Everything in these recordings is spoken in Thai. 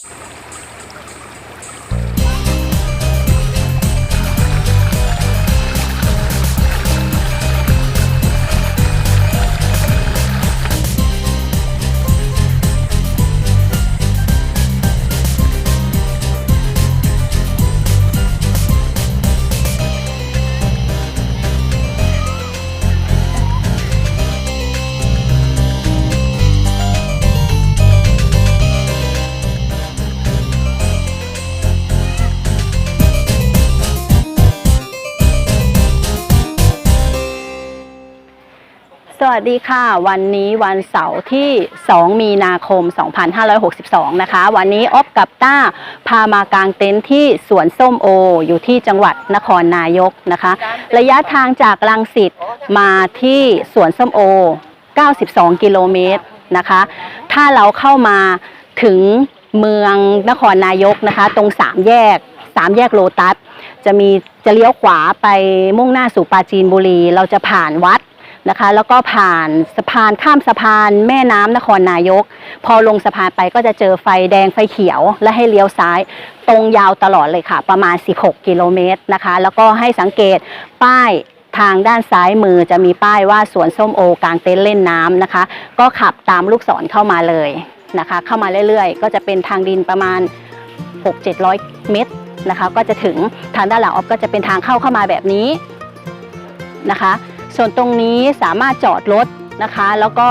ส วัสดีค่ะ วันนี้วันเสาร์ที่ 2 มีนาคม 2562 นะคะ วันนี้ออฟกับต้าพามากางเต็นท์ที่สวนส้มโอ อยู่ที่จังหวัดนครนายกนะคะ ระยะทางจากลังสิตมาที่สวนส้มโอ 92 กิโลเมตรนะคะ ถ้าเราเข้ามาถึงเมืองนครนายกนะคะ ตรงสามแยกสามแยกโลตัสจะมีจะเลี้ยวขวาไปมุ่งหน้าสู่ปราจีนบุรี เราจะผ่านวัด นะคะ แล้วก็ผ่านสะพานข้ามสะพานแม่น้ำนครนายก พอลงสะพานไปก็จะเจอไฟแดงไฟเขียว และให้เลี้ยวซ้าย ตรงยาวตลอดเลยค่ะ ประมาณ 16 กิโลเมตรนะคะ แล้วก็ให้สังเกตป้ายทางด้านซ้ายมือจะมีป้ายว่าสวนส้มโอกลางเต็นท์เล่นน้ำนะคะ ก็ขับตามลูกศรเข้ามาเลยนะคะ เข้ามาเรื่อยๆ ก็จะเป็นทางดินประมาณ 6-700 เมตรนะคะ ก็จะถึงทางด้านหลังออฟก็จะเป็นทางเข้าเข้ามาแบบนี้นะคะ ส่วนตรงนี้สามารถจอดรถนะคะ แล้วก็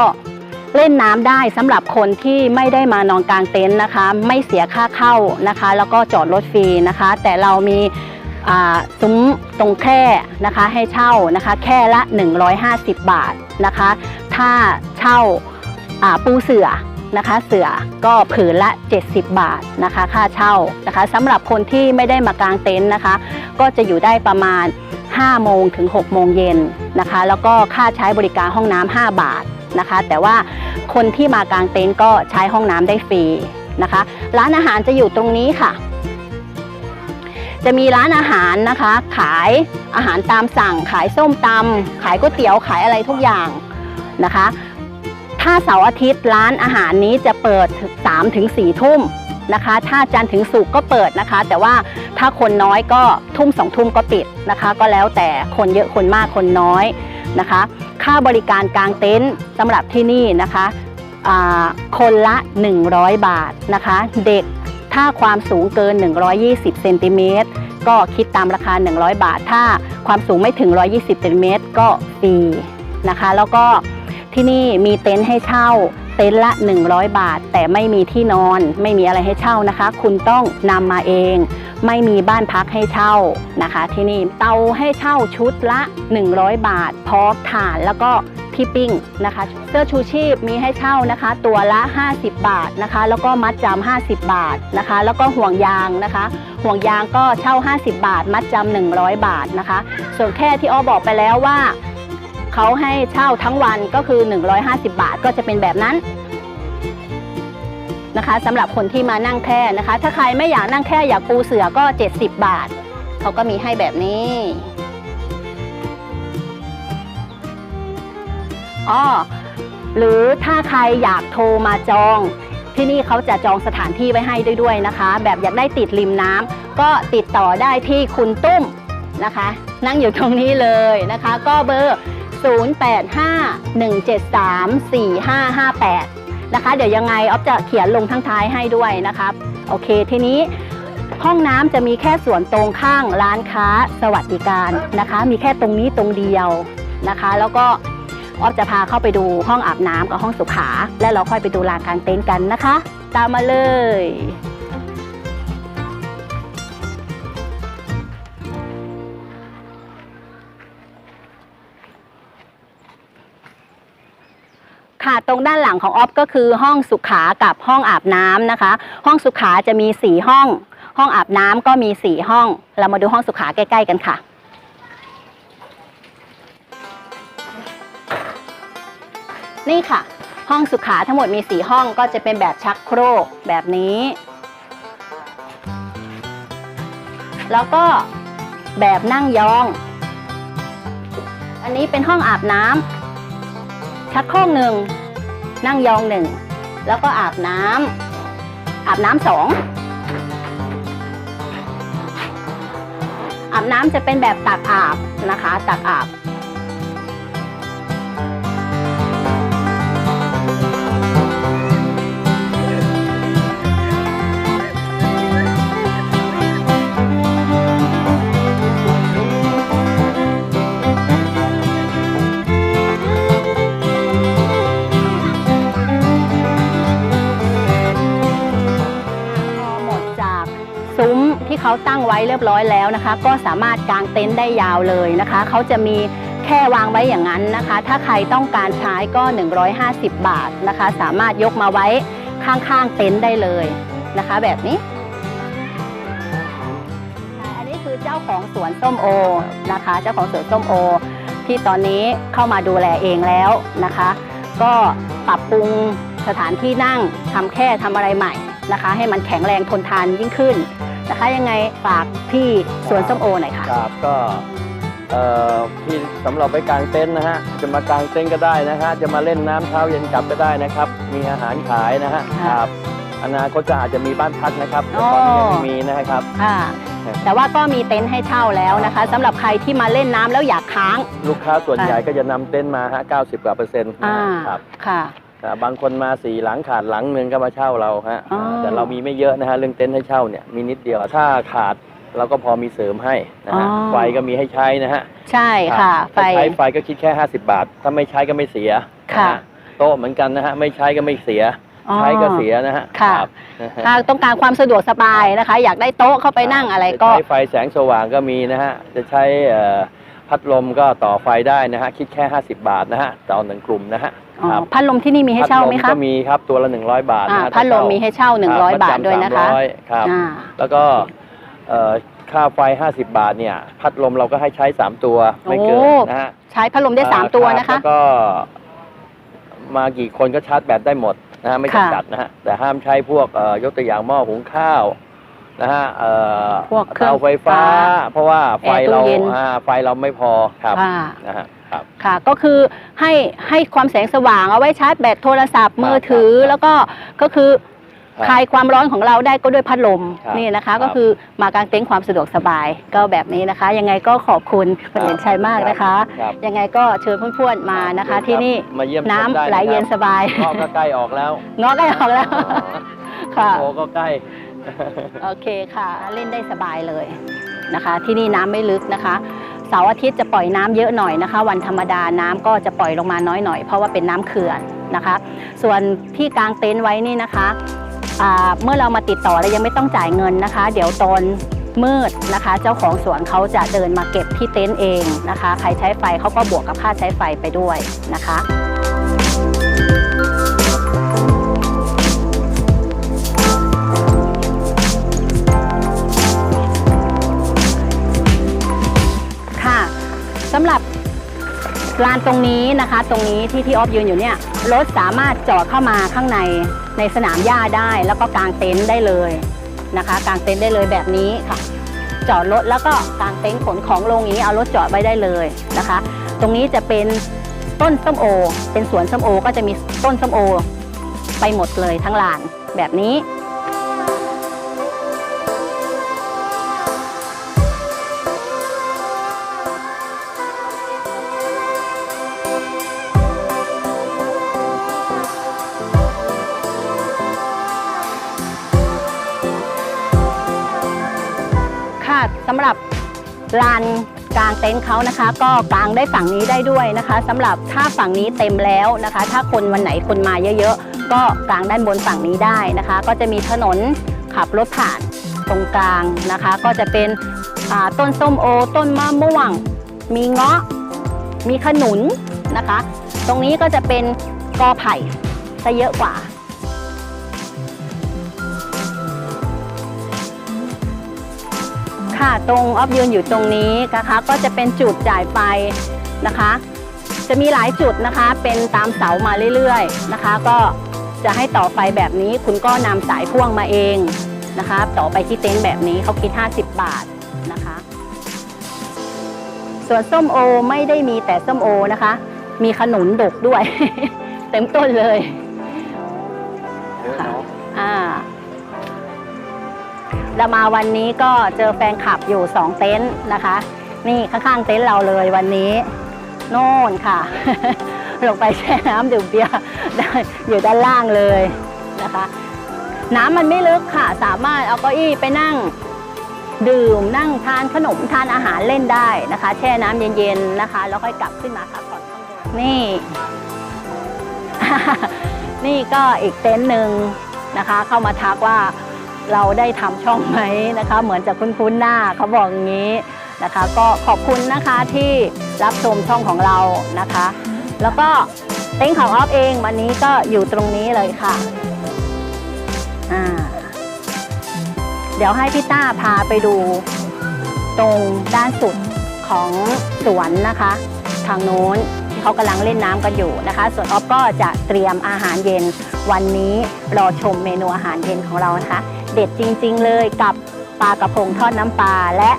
เล่นน้ำได้สำหรับคนที่ไม่ได้มานอนกลางเต็นท์นะคะ ไม่เสียค่าเข้านะคะ แล้วก็จอดรถฟรีนะคะ แต่เรามีซุ้มตรงแคร่นะคะให้เช่านะคะแค่ละ 150 บาทนะคะ ถ้าเช่าปูเสือ นะคะ เสือก็ผืนละ 70 บาทนะคะ ค่าเช่านะคะสำหรับคนที่ไม่ได้มากางเต็นท์นะคะ ก็จะอยู่ได้ประมาณ 5 โมงถึง 6 โมงเย็นนะคะ แล้วก็ค่าใช้บริการห้องน้ำ5บาทนะคะ แต่ว่าคนที่มากางเต็นท์ก็ใช้ห้องน้ำได้ฟรีนะคะ ร้านอาหารจะอยู่ตรงนี้ค่ะจะมีร้านอาหารนะคะ ขายอาหารตามสั่ง ขายส้มตำขายก๋วยเตี๋ยวขายอะไรทุกอย่างนะคะ ถ้าเสาร์อาทิตย์ร้านอาหารนี้จะเปิด3ถึง4ทุ่มนะคะ ถ้าจันทร์ถึงศุกร์ก็เปิดนะคะ แต่ว่าถ้าคนน้อยก็ทุ่มสองทุ่มก็ปิดนะคะ ก็แล้วแต่คนเยอะคนมากคนน้อยนะคะ ค่าบริการกลางเต็นท์สำหรับที่นี่นะคะคนละ 100 บาทนะคะ เด็กถ้าความสูงเกิน 120เซนติเมตรก็คิดตามราคา 100 บาท ถ้าความสูงไม่ถึง 120เซนติเมตรก็ฟรีนะคะ แล้วก็ ที่นี่มีเต็นท์ให้เช่า เต็นท์ละ 100 บาท แต่ไม่มีที่นอน ไม่มีอะไรให้เช่านะคะ คุณต้องนำมาเอง ไม่มีบ้านพักให้เช่านะคะ ที่นี่เตาให้เช่าชุดละ 100 บาท พร้อมถ่านแล้วก็ที่ปิ้งนะคะ เสื้อชูชีพมีให้เช่านะคะ ตัวละ 50 บาทนะคะ แล้วก็มัดจำ50 บาทนะคะ แล้วก็ห่วงยางนะคะ ห่วงยางก็เช่า 50 บาท มัดจำ100 บาทนะคะ ส่วนแค่ที่อ้อบอกไปแล้วว่า เขาให้เช่าทั้งวันก็คือ 150 บาทก็จะเป็นแบบนั้นนะคะสำหรับคนที่มานั่งแค่นะคะ ถ้าใครไม่อยากนั่งแค่อยากปูเสือก็ 70 บาท เขาก็มีให้แบบนี้อ๋อหรือถ้าใครอยากโทรมาจอง ที่นี่เขาจะจองสถานที่ไว้ให้ด้วยด้วยนะคะ แบบอยากได้ติดริมน้ำก็ติดต่อได้ที่คุณตุ้มนะคะ นั่งอยู่ตรงนี้เลยนะคะ ก็เบอร์ 0851734558 นะคะ เดี๋ยวยังไงออฟจะเขียนลงทั้งท้ายให้ด้วยนะครับ โอเค ทีนี้ห้องน้ำจะมีแค่ส่วนตรงข้างร้านค้าสวัสดิการนะคะ มีแค่ตรงนี้ตรงเดียวนะคะ แล้วก็ออฟจะพาเข้าไปดูห้องอาบน้ำกับห้องสุขา แล้วเราค่อยไปดูลานกลางเต็นท์กันนะคะ ตามมาเลย ค่ะตรงด้านหลังของออฟก็คือห้องสุขากับห้องอาบน้ำนะคะ ห้องสุขาจะมีสี่ห้อง ห้องอาบน้ำก็มีสี่ห้อง เรามาดูห้องสุขาใกล้ ๆ กันค่ะ นี่ค่ะ ห้องสุขาทั้งหมดมีสี่ห้องก็จะเป็นแบบชักโครกแบบนี้ แล้วก็แบบนั่งยอง อันนี้เป็นห้องอาบน้ำ ชักโครกหนึ่ง นั่งยองหนึ่ง แล้วก็อาบน้อาบน้ำสองอาบน้ำจะเป็นแบบตักอาบนะคะ ตักอาบ เขาตั้งไว้เรียบร้อยแล้วนะคะ ก็สามารถกางเต็นท์ได้ยาวเลยนะคะเขาจะมีแค่วางไว้อย่างนั้นนะคะ ถ้าใครต้องการใช้ก็ 150 บาทนะคะ สามารถยกมาไว้ข้างๆเต็นท์ได้เลยนะคะ แบบนี้ อันนี้คือเจ้าของสวนส้มโอนะคะ เจ้าของสวนส้มโอ ที่ตอนนี้เข้ามาดูแลเองแล้วนะคะ ก็ปรับปรุงสถานที่นั่งทำแค่ทำอะไรใหม่นะคะ ให้มันแข็งแรงทนทานยิ่งขึ้น นะคะยังไงฝากพี่สวนส้มโอหน่อยค่ะ ครับก็เอ่อที่สำหรับไปกางเต็นท์นะฮะจะมากางเต็นท์ก็ได้นะฮะจะมาเล่นน้ำเช้าเย็นกลับก็ได้นะครับ มีอาหารขายนะฮะค่ะครับอนาคตจะอาจจะมีบ้านพักนะครับแต่อ๋อตอนนี้ยังไม่มีนะครับ ค่ะ ครับ แต่ว่าก็มีเต็นท์ให้เช่าแล้วนะคะสำหรับใครที่มาเล่นน้ำแล้วอยากค้าง ลูกค้าส่วนค่ะใหญ่ก็จะนำเต็นท์มาฮะ90กว่าเปอร์เซ็นต์นะอ่า ฮะครับ ค่ะแต่ บางคนมาสี่หลังขาดหลังหนึ่งก็มาเช่าเราฮะอ๋อ แต่เรามีไม่เยอะนะฮะเรื่องเต็นท์ให้เช่าเนี่ยมีนิดเดียวถ้าขาดเราก็พอมีเสริมให้นะฮะไฟก็มีให้ใช้นะฮะใช่ค่ะไฟ ถ้าใช้ไฟก็คิดแค่ 50 บาท ถ้าไม่ใช้ก็ไม่เสียค่ะ นฮโต๊ะเหมือนกันนะฮะไม่ใช้ก็ไม่เสีย อ๋อ ใช้ก็เสียนะฮะค่ะ รับนะฮะ ถ้าต้องการความสะดวกสบายนะคะ อยากได้โต๊ะเข้าไปนั่งอะไรก็จะใช้ไฟแสงสว่างก็มีนะฮะ จะใช้เอ่อพัดลมก็ต่อไฟได้นะฮะ คิดแค่ 50 บาทนะฮะ ต่อหนึ่งกลุ่มนะฮะ อ๋อครับ พัดลมที่นี่มีให้เช่าไหมพัดลคะก็มีครับตัวละ 100 บาทอ่านะฮะพัดลมมีให้เช่า 100 บาทด้วยนะคะสามร้อยครับ อ่าแล้วก็เอ่อค่าไฟ 50 บาทเนี่ย พัดลมเราก็ให้ใช้ 3 ตัวไม่เกินโอ้นะฮะใช้พัดลมได้ 3 ตัวนะคะแล้วก็ มากี่คนก็ชาร์จแบตได้หมดนะฮะไม่ค่ะจำกัดนะฮะแต่ห้ามใช้พวกเอ่อยกตัวอย่างหม้อหุงข้าวนะฮะเอ่อพวกเครื่องเตาไฟฟ้าเพราะว่าไฟแอร์ตู้เราเย็น อ่าไฟเราไม่พอครับค่ะ นะฮะ ครับค่ะก็คือให้ให้ความแสงสว่างเอาไว้ชาร์จแบตโทรศัพท์ครับมือถือครับแล้วก็ก็คือครับคลายความร้อนของเราได้ก็ด้วยพัดลมครับนี่นะคะครับก็คือมากางเต็นท์ความสะดวกสบายก็แบบนี้นะคะ ยังไงก็ขอบคุณคุณเด่นชัยมากนะคะครับยังไงก็เชิญเพื่อนๆมานะคะ ที่นี่มาเยี่ยมชมน้ำได้ะไหลเย็นสบายครับพ่อก็ใกล้ออกแล้วงอใกล้ออกแล้วค่ะโอก็ใกล้โอเคค่ะ เล่นได้สบายเลยนะคะ ที่นี่น้ำไม่ลึกนะคะ เสาร์อาทิตย์จะปล่อยน้ำเยอะหน่อยนะคะ วันธรรมดาน้ำก็จะปล่อยลงมาน้อยหน่อยเพราะว่าเป็นน้ำเขื่อนนะคะ ส่วนที่กางเต็นท์ไว้นี่นะคะเมื่อเรามาติดต่อแล้วยังไม่ต้องจ่ายเงินนะคะ เดี๋ยวตอนมืดนะคะ เจ้าของสวนเขาจะเดินมาเก็บที่เต็นท์เองนะคะ ใครใช้ไฟเขาก็บวกกับค่าใช้ไฟไปด้วยนะคะ สำหรับลานตรงนี้นะคะ ตรงนี้ที่พี่ออฟยืนอยู่เนี่ยรถสามารถจอดเข้ามาข้างในในสนามหญ้าได้ แล้วก็กางเต็นท์ได้เลยนะคะกางเต็นท์ได้เลยแบบนี้ค่ะ จอดรถแล้วก็กางเต็นท์ขนของลงอย่างนี้เอารถจอดไว้ได้เลยนะคะ ตรงนี้จะเป็นต้นส้มโอ เป็นสวนส้มโอก็จะมีต้นส้มโอ ไปหมดเลยทั้งลานแบบนี้ ลานกลางเต็นท์เขานะคะ ก็กลางได้ฝั่งนี้ได้ด้วยนะคะสำหรับถ้าฝั่งนี้เต็มแล้วนะคะ ถ้าคนวันไหนคนมาเยอะๆ ก็กลางด้านบนฝั่งนี้ได้นะคะ ก็จะมีถนนขับรถผ่านตรงกลางนะคะ ก็จะเป็นต้นส้มโอ ต้นมะม่วง มีเงาะมีขนุนนะคะ ตรงนี้ก็จะเป็นกอไผ่ซะเยอะกว่า ค่ะ ตรงออฟยืนอยู่ตรงนี้นะคะ ก็จะเป็นจุดจ่ายไฟนะคะ จะมีหลายจุดนะคะ เป็นตามเสามาเรื่อยๆนะคะ ก็จะให้ต่อไฟแบบนี้ คุณก็นำสายพ่วงมาเองนะคะ ต่อไปที่เต็นท์แบบนี้เขาคิด 50 บาทนะคะ ส่วนส้มโอไม่ได้มีแต่ส้มโอนะคะ มีขนุนดกด้วย เต็มต้นเลย เรามาวันนี้ก็เจอแฟนคลับอยู่สองเต็นท์นะคะ นี่ข้างๆเต็นท์เราเลยวันนี้โน่นค่ะ ลงไปแช่น้ำดื่มเบียร์อยู่ด้านล่างเลยนะคะ น้ำมันไม่ลึกค่ะ สามารถเอาเก้าอี้ไปนั่งดื่มนั่งทานขนมทานอาหารเล่นได้นะคะ แช่น้ำเย็นๆนะคะ แล้วค่อยกลับขึ้นมาพักผ่อนข้างบนนี่ นี่ก็อีกเต็นท์หนึ่งนะคะ เข้ามาทักว่า เราได้ทำช่องไหมนะคะ เหมือนจะคุ้นๆหน้าเขาบอกอย่างนี้นะคะ ก็ขอบคุณนะคะที่รับชมช่องของเรานะคะ แล้วก็เต็นท์ของออฟเองวันนี้ก็อยู่ตรงนี้เลยค่ะอ่าเดี๋ยวให้พี่ต้าพาไปดูตรงด้านสุดของสวนนะคะ ทางโน้นเขากำลังเล่นน้ำกันอยู่นะคะ ส่วนออฟก็จะเตรียมอาหารเย็นวันนี้รอชมเมนูอาหารเย็นของเรานะคะ เด็ดจริง ๆ เลยกับปลากระพงทอดน้ำปลาและ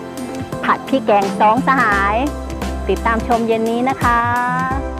ผัดพริกแกงสองสหาย ติดตามชมเย็นนี้นะคะ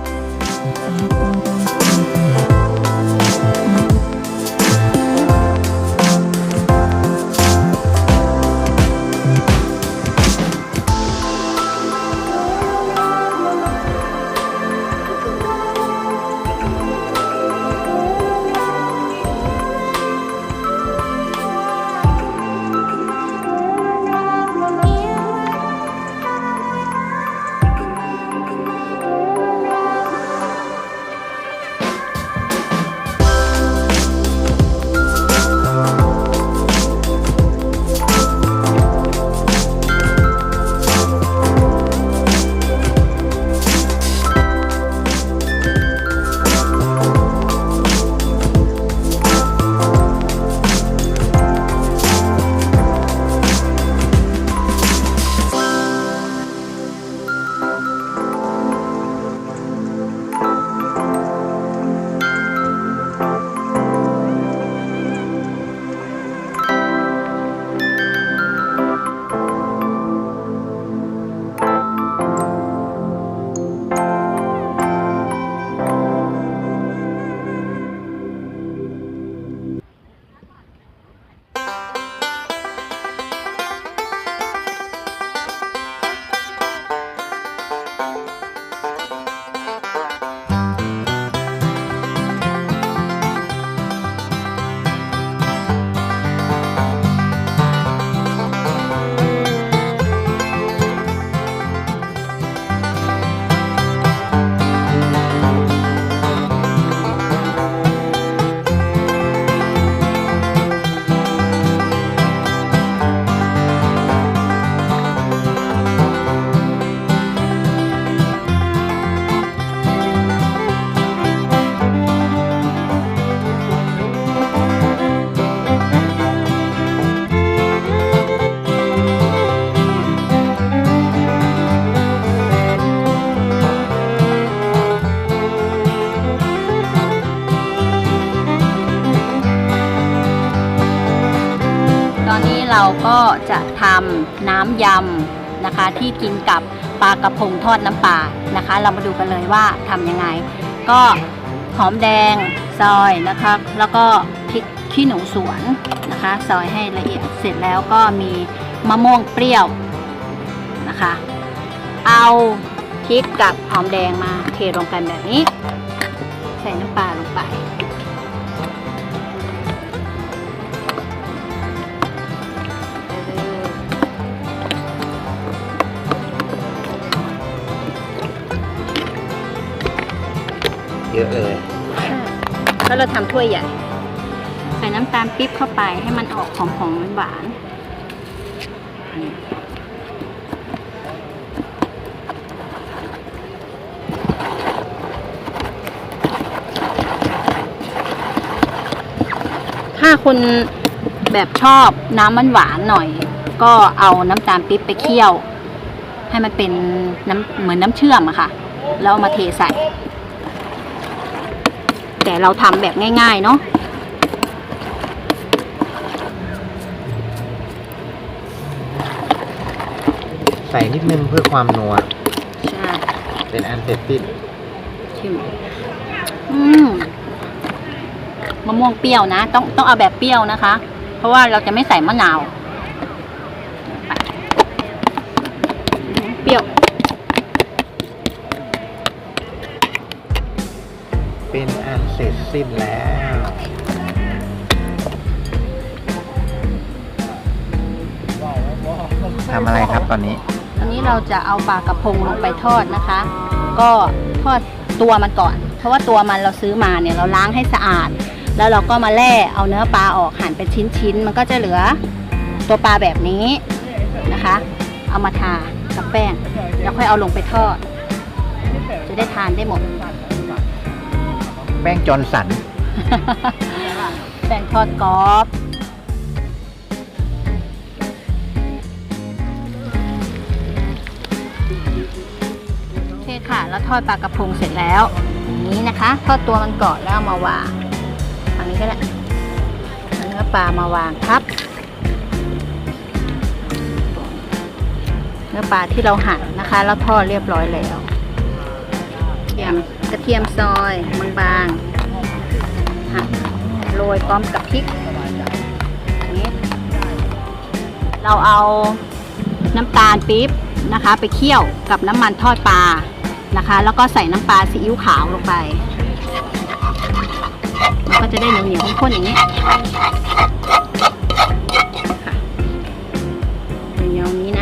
ก็จะทำน้ำยำนะคะ ที่กินกับปลากระพงทอดน้ำปลานะคะ เรามาดูกันเลยว่าทำยังไง ก็หอมแดงซอยนะคะแล้วก็พริกขี้หนูสวนนะคะ ซอยให้ละเอียดเสร็จแล้วก็มีมะม่วงเปรี้ยวนะคะ เอาพริกกับหอมแดงมาเทลงกันแบบนี้ ใส่น้ำปลาลงไป อะเลยก็เราทำถ้วยใหญ่ ใส่น้ำตาลปิ๊บเข้าไปให้มันออกหอมๆหวานถ้าคุณแบบชอบน้ำมันหวานหน่อย ก็เอาน้ำตาลปิ๊บไปเคี่ยว ให้มันเป็นน้ำเหมือนน้ำเชื่อมอะค่ะ แล้วเอามาเทใส่ แต่เราทำแบบง่าย ๆ เนาะใส่นิดนึงเพื่อความนัว ใช่เป็นอันเสร็จสิ้นชิมอืมมะม่วงเปรี้ยวนะ ต้องต้องเอาแบบเปรี้ยวนะคะ เพราะว่าเราจะไม่ใส่มะนาว เปรี้ยว เป็นอันเสร็จสิ้นแล้วทำอะไรครับตอนนี้อันนี้เราจะเอาปลากระพงลงไปทอดนะคะ ก็ทอดตัวมันก่อน เพราะว่าตัวมันเราซื้อมาเนี่ยเราล้างให้สะอาด แล้วเราก็มาแล่เอาเนื้อปลาออกหั่นเป็นชิ้นๆ มันก็จะเหลือตัวปลาแบบนี้นะคะ เอามาทากับแป้ง แล้วค่อยเอาลงไปทอด จะได้ทานได้หมด แป้งจอนสัน แป้งทอดกรอบโอเคค่ะ แล้วทอดปลากระพงเสร็จแล้วอย่างนี้นะคะ ทอดตัวมันก่อนแล้วมาวางทางนี้ก็ได้เอาเนื้อปลามาวางครับ เนื้อปลาที่เราหั่นนะคะ แล้วทอดเรียบร้อยแล้วกระเทียม กระเทียมซอยบางๆหั่นโรยพร้อมกับพริกนี้เราเอาน้ำตาลปี๊บนะคะ ไปเคี่ยวกับน้ำมันทอดปลานะคะ แล้วก็ใส่น้ำปลาซีอิ๊วขาวลงไปมันก็จะได้เหนียวเหนียวๆข้นๆอย่างนี้ค่ะเหนียวๆอย่างนี้นะ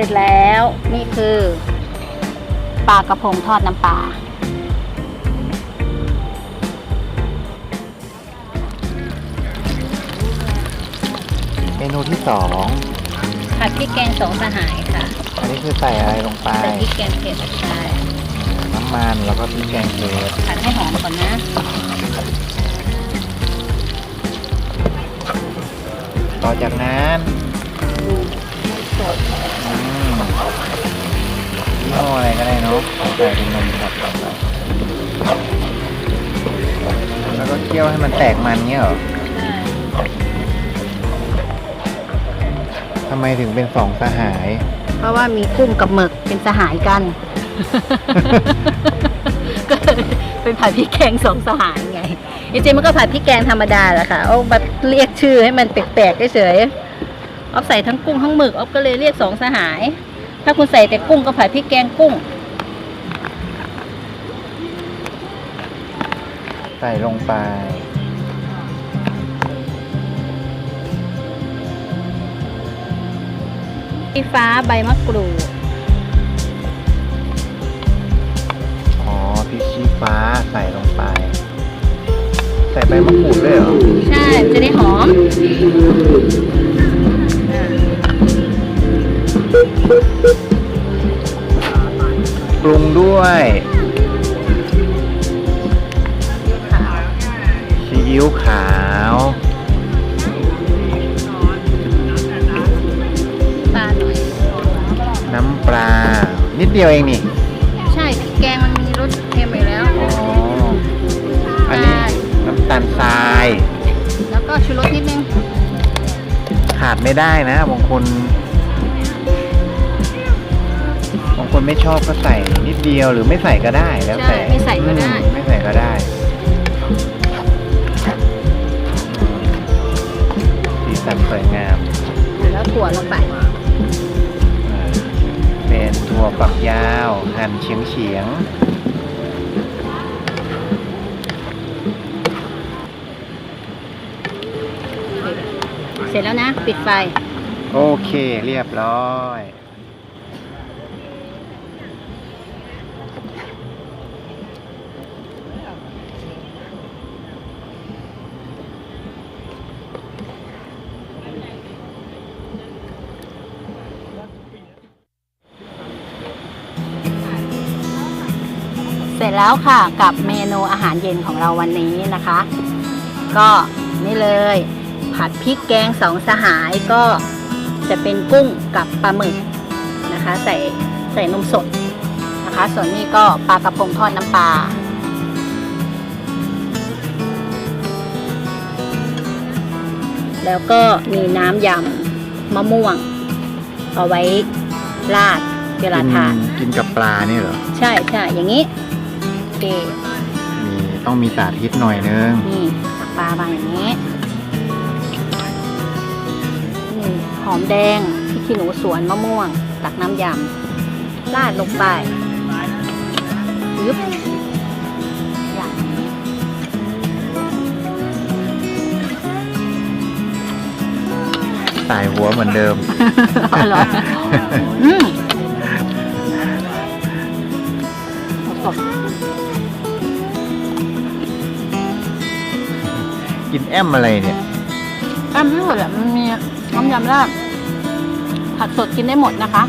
ร็จแล้วนี่คือปลากระพงทอดน้ำปลาเมนูที่สองผัดพริกแกงสองสหายค่ะ อันนี้คือใส่อะไรลงไปใส่พริกแกงเผ็ดใช่น้ำมันแล้วก็พริกแกงเผ็ดผัดให้หอมก่อนนะต่อจากนั้นดูสดอืม ยี่ห้ออะไรก็ได้เนาะใส่เป็นนมสดลงไปแล้วก็เคี่ยวให้มันแตกมันเงี้ยเหรอใช่ทำไมถึงเป็นสองสหาย เพราะว่ามีกุ้งกับหมึกเป็นสหายกัน ก็เลยเป็นผัดพริกแกงสองสหายไงจริงๆมันก็ผัดพริกแกงธรรมดาแหละค่ะเอามาเรียกชื่อให้มันแปลกๆเฉยๆออฟใส่ทั้งกุ้งทั้งหมึกออฟก็เลยเรียกสองสหาย ถ้าคุณใส่แต่กุ้งก็ผัดพริกแกงกุ้ง ใส่ลงไปสีฟ้าใบมะกรูด อ๋อพริกชี้ฟ้าใส่ลงไป ใส่ใบมะกรูดด้วยเหรอ ใช่มันจะได้หอม ปรุงด้วยขาวซีอิ๊วขาวปลาหน่อยน้ำปลา นิดเดียวเองนี่ใช่พริกแกงมันมีรสเค็มอยู่แล้วอ๋ออันนี้น้ำตาลทราย แล้วก็ชูรสนิดนึงขาดไม่ได้นะบางคน ไม่ชอบก็ใส่นิดเดียวหรือไม่ใส่ก็ได้แล้วแต่ใช่ไม่ใส่ก็ได้ อืมไม่ใส่ก็ได้สีสันสวยงามแล้วถั่วลงไปอ่าเป็นถั่วฝักยาวหั่นเฉียงเฉียงเสร็จแล้วนะ ปิดไฟ ๆโอเคเรียบร้อย แล้วค่ะกับเมนูอาหารเย็นของเราวันนี้นะคะ ก็นี่เลย ผัดพริกแกงสองสหายก็จะเป็นกุ้งกับปลาหมึกนะคะ ใส่ใส่นมสดนะคะ ส่วนนี้ก็ปลากระพงทอดน้ำปลาแล้วก็มีน้ำยำมะม่วง เอาไว้ราดเวลาทาน กินกับปลานี่เหรอ ใช่ใช่อย่างนี้ โอเคต้องมีสาธิตหน่อยนึงนี่ตักปลามาอย่างนี้นี่หอมแดงพริกขี้หนูสวนมะม่วง ตักน้ำยำราดลงไปยึบอย่างนี้สายหัวเหมือนเดิมอร่อยอืมส กินแอมอะไรเนี่ย แอมไม่หมดอะมันมีน้ำยำราดผักสดกินได้หมดนะคะ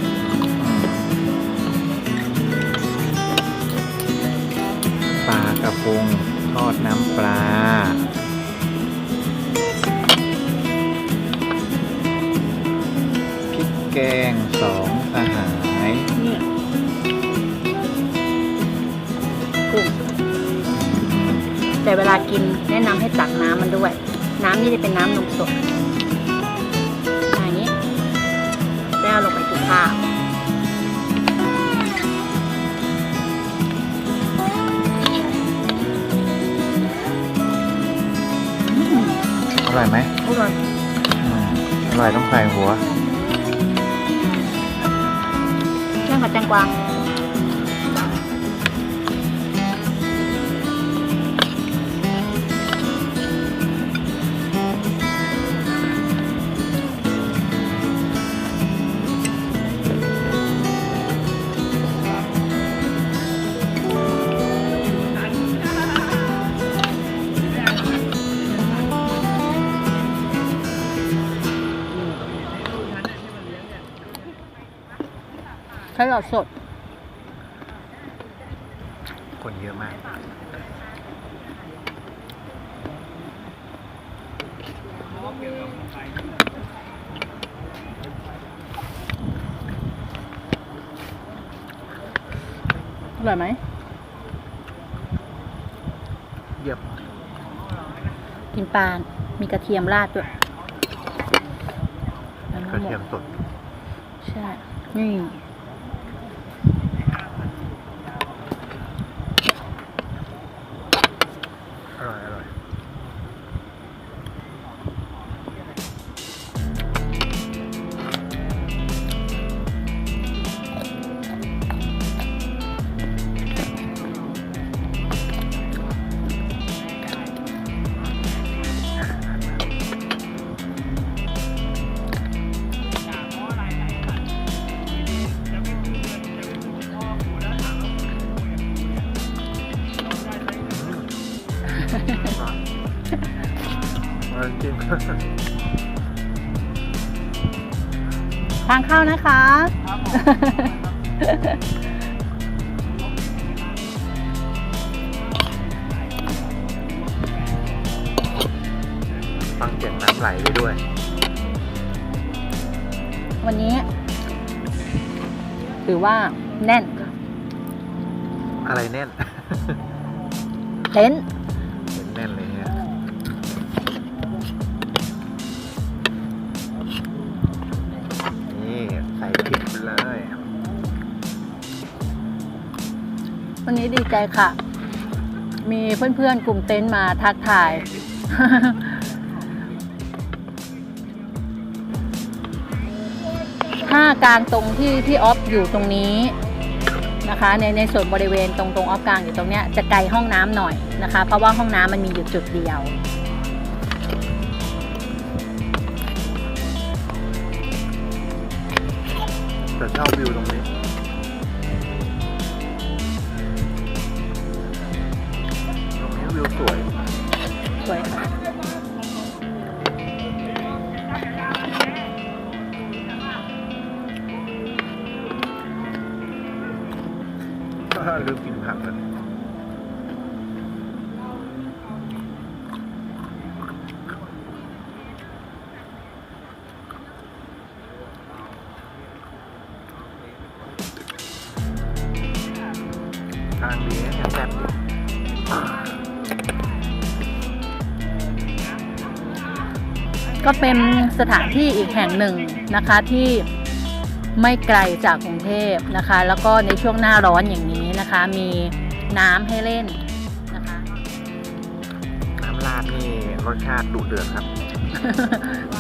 ปลากระพงทอดน้ำปลา พริกแกงสองสหาย นี่ แต่เวลากินแนะนำให้ตักน้ำมันด้วย น้ำนี่จะเป็นน้ำนมสดอย่างนี้ แล้วเอาลงไปที่ข้าวอืมอร่อยไหมอร่อยอืมอร่อยต้องใส่หัวแกงผัดแตงกวา แครอทสด คนเยอะมาก อร่อยไหม เยียบกินปลา มีกระเทียมราดด้วยแล้วกระเทียมสด ใช่ นี่างเข้านะคะ ฟังเสียงน้ำไหลไปด้วย วันนี้ ถือว่าแน่น อะไรแน่น เต็นท์ ใจค่ะ มีเพื่อนๆ กลุ่มเต็นท์มาทักทาย ถ้ากลางตรงที่พี่ออฟอยู่ตรงนี้นะคะ ในในส่วนบริเวณตรงตรงออฟกลางอยู่ตรงเนี้ยจะไกลห้องน้ำหน่อยนะคะ เพราะว่าห้องน้ำมันมีอยู่จุดเดียว แต่ชอบวิวตรงนี้ เลยทางดีนะเนี่ยแซ่บดีก็เป็นสถานที่อีกแห่งหนึ่งนะคะที่ไม่ไกลจากกรุงเทพนะคะ แล้วก็ในช่วงหน้าร้อนอย่าง นี้นะคะ มีน้ำให้เล่นนะคะตินี่รสชาติดุเดือดครับ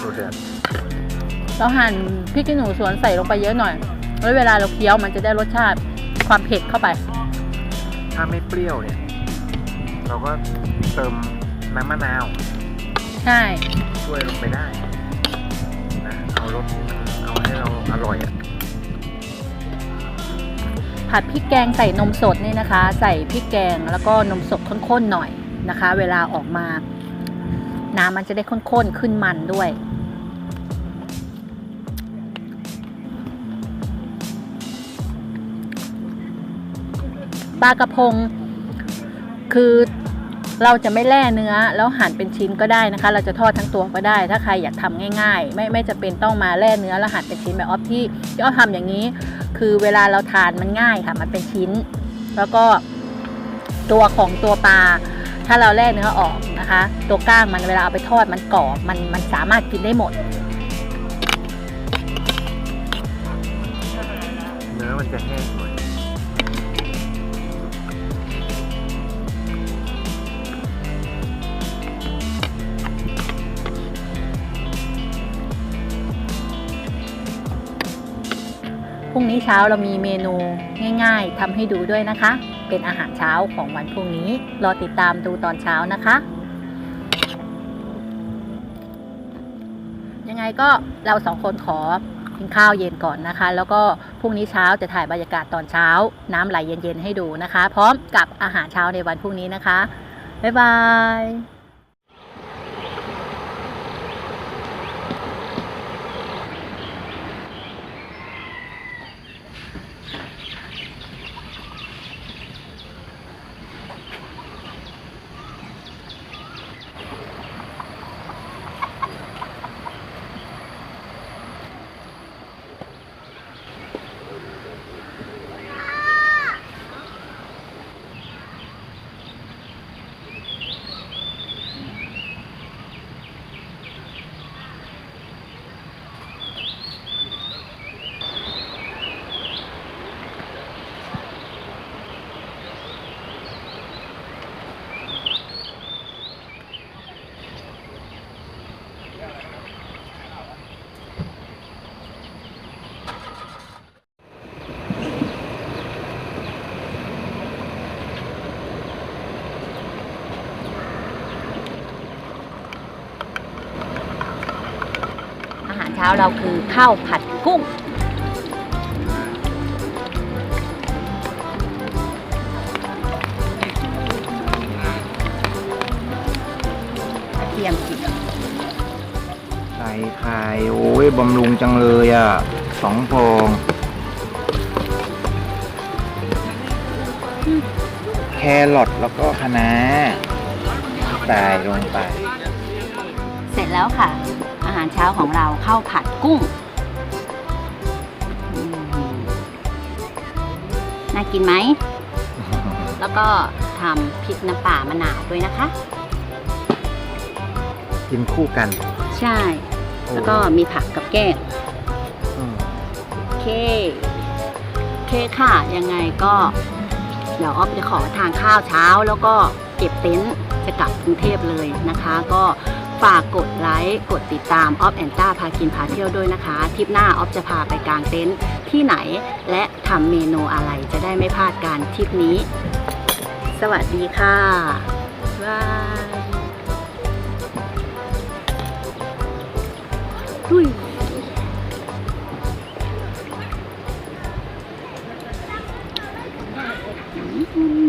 ดุเดือดเราหั่นพริกขี้หนูสวนใส่ลงไปเยอะหน่อย แล้วเวลาเราเคี้ยวมันจะได้รสชาติความเผ็ดเข้าไป ถ้าไม่เปรี้ยวเนี่ย เราก็เติมน้ำมะนาว ใช่ ช่วยลงไปได้นะเอารสที่มันเอาให้เราอร่อยอะ ผัดพริกแกงใส่นมสดนี่นะคะ ใส่พริกแกงแล้วก็นมสดข้นๆหน่อยนะคะ เวลาออกมา น้ำมันจะได้ข้นๆขึ้นมันด้วยปลากระพง คือเราจะไม่แล่เนื้อแล้วหั่นเป็นชิ้นก็ได้นะคะ เราจะทอดทั้งตัวก็ได้ ถ้าใครอยากทำง่าย ๆ ไม่ไม่จะเป็นต้องมาแล่เนื้อแล้วหั่นเป็นชิ้นแบบออฟที่ที่ออฟทำอย่างนี้ คือเวลาเราทานมันง่ายค่ะ มันเป็นชิ้น แล้วก็ตัวของตัวปลา ถ้าเราแล่เนื้อออกนะคะ ตัวก้างมันเวลาเอาไปทอดมันกรอบมันมันสามารถกินได้หมด เนื้อมันจะแห้งหน่อย นี้เช้าเรามีเมนูง่ายๆทำให้ดูด้วยนะคะ เป็นอาหารเช้าของวันพรุ่งนี้ รอติดตามดูตอนเช้านะคะ ยังไงก็เราสองคนขอกินข้าวเย็นก่อนนะคะ แล้วก็พรุ่งนี้เช้าจะถ่ายบรรยากาศตอนเช้า น้ำไหลเย็นๆให้ดูนะคะ พร้อมกับอาหารเช้าในวันพรุ่งนี้นะคะ บ๊ายบาย เช้าเราคือข้าวผัดกุ้งกระเทียมจิบใส่ไข่โอ้ยบำรุงจังเลยอะสองฟองแครอทแล้วก็คะน้าใส่ลงไป เสร็จแล้วค่ะอาหารเช้าของเราข้าวผัดกุ้งอืมน่ากินไหม แล้วก็ทำพริกน้ำป่ามะนาวด้วยนะคะ กินคู่กัน ใช่ แล้วก็มีผักกับแก้มอืมโอเคโอเคค่ะ ยังไงก็เดี๋ยวออฟจะขอทานข้าวเช้าแล้วก็เก็บเต็นท์จะกลับกรุงเทพเลยนะคะ ก็ ฝากกดไลค์กดติดตามออฟแอนต้าพากินพาเที่ยวด้วยนะคะทริปหน้าออฟจะพาไปกางเต็นท์ที่ไหน และทำเมนูอะไรจะได้ไม่พลาดการทริปนี้ สวัสดีค่ะบายอุ้ยอืม